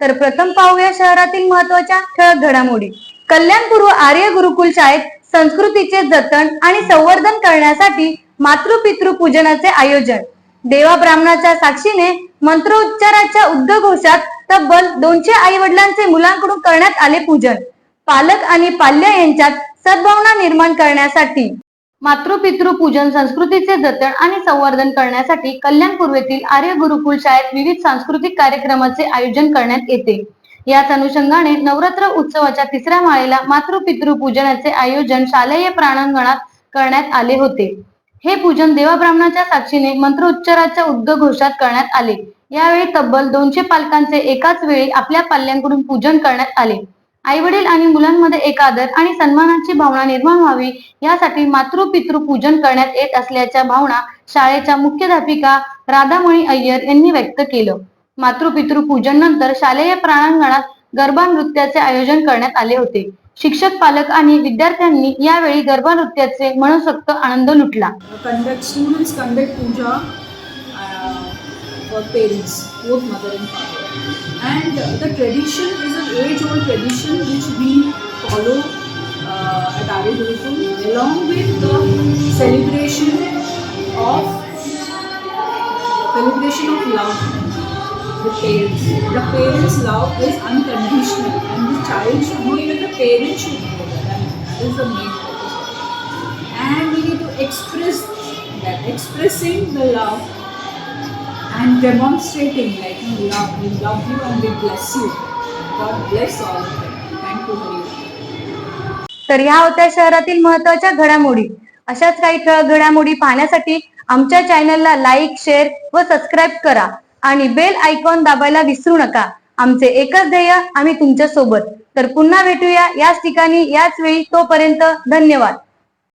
तर प्रथम पाहूया शहरातील महत्त्वाच्या ठळक घडामोडी. कल्याणपूर्व आर्य गुरुकुल शाळेत संस्कृतीचे जतन आणि संवर्धन करण्यासाठी मातृपितृ पूजनाचे आयोजन. देवा ब्राह्मणाच्या साक्षीने मंत्रोच्चाराच्या उद्घोषात तब्बल दोनशे आई वडिलांचे मुलांकडून करण्यात आले पूजन. पालक आणि पाल्य यांच्यात सद्भावना निर्माण करण्यासाठी मातृपितृ पूजन संस्कृतीचे जतन आणि संवर्धन करण्यासाठी कल्याण पूर्वेतील आर्य गुरुकुल शाळेत विविध सांस्कृतिक कार्यक्रमाचे आयोजन करण्यात येते. याच अनुषंगाने नवरात्र उत्सवाच्या तिसऱ्या माळेला मातृपितृ पूजनाचे आयोजन शालेय प्रांगणात करण्यात आले होते. हे पूजन देवा ब्राह्मणाच्या साक्षीने मंत्रोच्चाराच्या उद्घोषात करण्यात आले. यावेळी तब्बल दोनशे पालकांचे एकाच वेळी आपल्या पाल्यांकडून पूजन करण्यात आले. आई वडील आणि मुलांमध्ये एक आदर आणि सन्मानाची भावना निर्माण व्हावी यासाठी मातृ पितृ पूजन करण्यात येत असल्याच्या भावना शाळेच्या मुख्याध्यापिका राधामणी अय्यर यांनी व्यक्त केलं. मातृ पितृ पूजन नंतर शालेय प्रांगणात गरबा नृत्याचे आयोजन करण्यात आले होते. शिक्षक पालक आणि विद्यार्थ्यांनी यावेळी गरबा नृत्याचे मनसोक्त आनंद लुटला. Conduct students conduct puja for parents both mother and father and the tradition is an age old tradition which we follow uh, at Arya along with the celebration of celebration of love the parents. The parents love is unconditional and the child should know even the parents should know that. That is the main purpose. And we need to express that expressing the love and demonstrating like we love we love you and we bless you. God bless all of them thank you very much. तर ह्या होत्या शहरातील महत्त्वाच्या घडामोडी. अशाच काही ठळक घडामोडी पाहण्यासाठी आमच्या चॅनलला लाईक शेअर व सबस्क्राईब करा. आणि बेल आयकॉन दाबायला विसरू नका. आमचे एकच ध्येय आम्ही तुमच्यासोबत तर पुन्हा भेटूया याच ठिकाणी याच वेळी तोपर्यंत धन्यवाद.